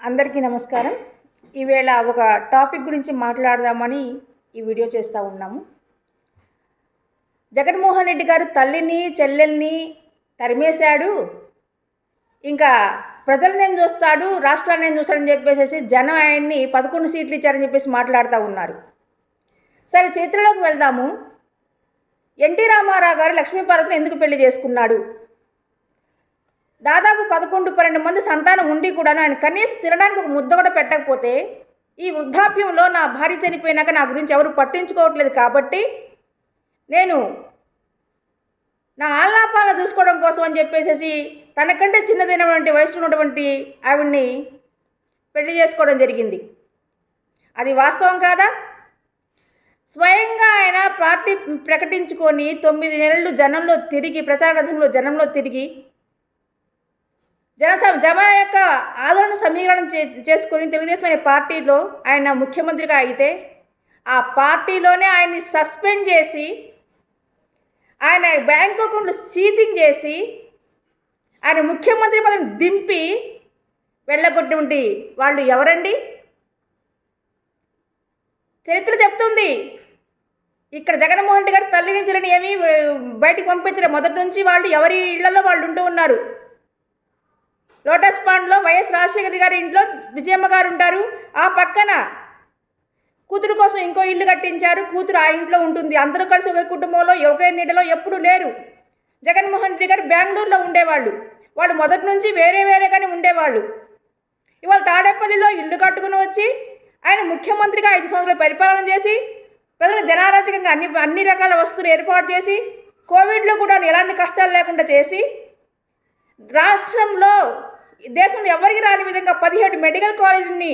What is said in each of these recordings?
అందరికీ నమస్కారం. ఈవేళ ఒక టాపిక్ గురించి మాట్లాడదామని ఈ వీడియో చేస్తూ ఉన్నాము. జగన్మోహన్ రెడ్డి గారు తల్లిని చెల్లెల్ని తరిమేశాడు. ఇంకా ప్రజలను ఏం చూస్తాడు రాష్ట్రాన్ని ఏం చూస్తాడని చెప్పేసి జనం ఆయన్ని పదకొండు సీట్లు ఇచ్చారని చెప్పేసి మాట్లాడుతూ ఉన్నారు. సరే చరిత్రలోకి వెళ్దాము. ఎన్టీ రామారావు గారు లక్ష్మీపార్వతిని ఎందుకు పెళ్ళి చేసుకున్నాడు? దాదాపు పదకొండు పన్నెండు మంది సంతానం ఉండి కూడా ఆయన కనీసం తినడానికి ఒక ముద్ద కూడా పెట్టకపోతే ఈ వృద్ధాప్యంలో నా భార్య చనిపోయినాక నా గురించి ఎవరు పట్టించుకోవట్లేదు కాబట్టి నేను నా ఆల్లాపాలను చూసుకోవడం కోసం అని చెప్పేసి తనకంటే చిన్నదైనటువంటి వయసులో ఉన్నటువంటి ఆవిడ్ని పెళ్ళి చేసుకోవడం జరిగింది. అది వాస్తవం కాదా? స్వయంగా ఆయన పార్టీ ప్రకటించుకొని తొమ్మిది నెలలు జనంలో తిరిగి ప్రచారరథంలో జనంలో తిరిగి జనస జమ యొక్క ఆదరణ సమీకరణం చే చేసుకొని తెలుగుదేశం అనే పార్టీలో ఆయన ముఖ్యమంత్రిగా అయితే ఆ పార్టీలోనే ఆయన్ని సస్పెండ్ చేసి ఆయన బ్యాంక్ అకౌంట్లు సీజింగ్ చేసి ఆయన ముఖ్యమంత్రి పదవిని దింపి వెళ్ళగొట్టి వాళ్ళు ఎవరండి? చరిత్ర చెప్తుంది. ఇక్కడ జగన్మోహన్ రెడ్డి గారు తల్లి నుంచి ఏమీ బయటికి పంపించడం. మొదటి నుంచి వాళ్ళు ఎవరి ఇళ్ళలో వాళ్ళు ఉంటూ ఉన్నారు. లోటస్ పాండ్లో వైఎస్ రాజశేఖర్ గారి ఇంట్లో విజయమ్మ గారు ఉంటారు ఆ పక్కన కూతురు కోసం ఇంకో ఇల్లు కట్టించారు. కూతురు ఆ ఇంట్లో ఉంటుంది. అందరూ కలిసి ఒకే కుటుంబంలో ఒకే నీడలో ఎప్పుడూ లేరు. జగన్మోహన్ రెడ్డి గారు బెంగళూరులో ఉండేవాళ్ళు. వాళ్ళు మొదటి నుంచి వేరే వేరేగానే ఉండేవాళ్ళు. ఇవాళ తాడేపల్లిలో ఇల్లు కట్టుకుని వచ్చి ఆయన ముఖ్యమంత్రిగా ఐదు సంవత్సరాలు పరిపాలన చేసి ప్రజలు జనారాజకంగా అన్ని అన్ని రకాల వస్తువులు ఏర్పాటు చేసి కోవిడ్లో కూడా ఎలాంటి కష్టాలు లేకుండా చేసి రాష్ట్రంలో దేశంలో ఎవరికి రాని విధంగా పదిహేడు మెడికల్ కాలేజీని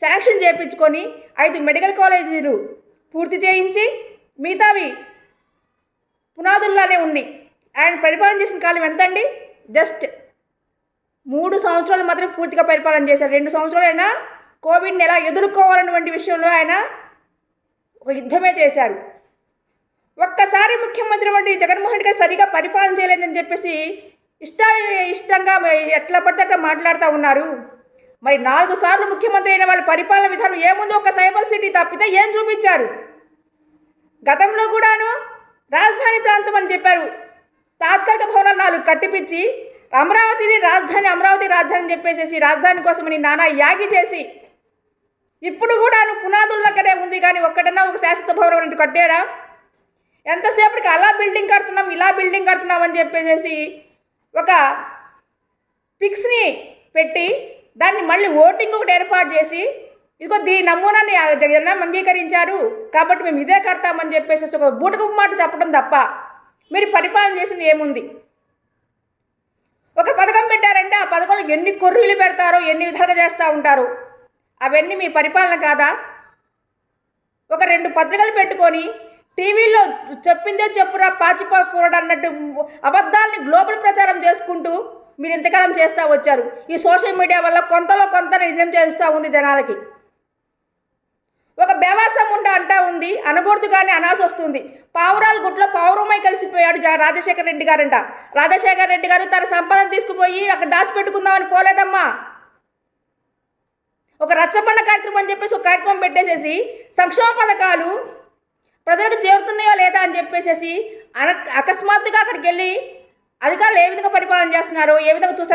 శాంక్షన్ చేయించుకొని ఐదు మెడికల్ కాలేజీలు పూర్తి చేయించి మిగతావి పునాదుల్లానే ఉంది ఆయన పరిపాలన చేసిన కాలం ఎంతండి? జస్ట్ మూడు సంవత్సరాలు మాత్రం పూర్తిగా పరిపాలన చేశారు. రెండు సంవత్సరాలు అయినా కోవిడ్ని ఎలా ఎదుర్కోవాలన్నటువంటి విషయంలో ఆయన ఒక యుద్ధమే చేశారు. ఒక్కసారి ముఖ్యమంత్రి వంటి జగన్మోహన్ రెడ్డి గారు సరిగా పరిపాలన చేయలేదని చెప్పేసి ఇష్ట ఇష్టంగా ఎట్లా పడితే అట్లా మాట్లాడుతూ ఉన్నారు. మరి నాలుగు సార్లు ముఖ్యమంత్రి అయిన వాళ్ళ పరిపాలన విధానం ఏముందో ఒక సైబర్ సిటీ తప్పితే ఏం చూపించారు? గతంలో కూడాను రాజధాని ప్రాంతం అని చెప్పారు. తాత్కాలిక భవనాలు నాలుగు కట్టిపించి అమరావతిని రాజధాని అమరావతి రాజధాని అని చెప్పేసేసి రాజధాని కోసమని నానా యాగి చేసి ఇప్పుడు కూడాను పునాదులక్కడే ఉంది కానీ ఒక్కటన్నా ఒక శాశ్వత భవనం అంటూ కట్టారా? ఎంతసేపటికి అలా బిల్డింగ్ కడుతున్నాం ఇలా బిల్డింగ్ కడుతున్నాం అని చెప్పేసేసి ఒక పిక్స్ని పెట్టి దాన్ని మళ్ళీ ఓటింగ్ ఒకటి ఏర్పాటు చేసి ఇదిగో దీ నమూనాన్ని జగన్ అంగీకరించారు కాబట్టి మేము ఇదే కడతామని చెప్పేసి ఒక బూటకపు మాట చెప్పడం తప్ప మీరు పరిపాలన చేసింది ఏముంది? ఒక పథకం పెట్టారంటే ఆ పథకంలో ఎన్ని కొర్రీలు పెడతారో ఎన్ని విధాలుగా చేస్తూ ఉంటారు? అవన్నీ మీ పరిపాలన కాదా? ఒక రెండు పత్రికలు పెట్టుకొని టీవీలో చెప్పిందే చెప్పురా పాచిపోరాడు అన్నట్టు అబద్ధాలని గ్లోబల్ ప్రచారం చేసుకుంటూ మీరు ఇంతకాలం చేస్తూ వచ్చారు. ఈ సోషల్ మీడియా వల్ల కొంతలో కొంత నిజం చేస్తూ ఉంది జనాలకి. ఒక బేవాసం ఉండ అంటా ఉంది అనకూడదు కానీ అనాల్సి వస్తుంది. పావురాల గుట్లో పావురమై కలిసిపోయాడు రాజశేఖర రెడ్డి గారంట. రాజశేఖర రెడ్డి గారు తన సంపదను తీసుకుపోయి అక్కడ దాచిపెట్టుకుందామని పోలేదమ్మా. ఒక రచ్చబండ కార్యక్రమం అని చెప్పేసి ఒక కార్యక్రమం పెట్టేసేసి సంక్షేమ పథకాలు ప్రజలకు చేరుతున్నాయో లేదా అని చెప్పేసి అన అకస్మాత్తుగా అక్కడికి వెళ్ళి అధికారులు ఏ విధంగా పరిపాలన చేస్తున్నారు? ఏ విధంగా చూస్తారు?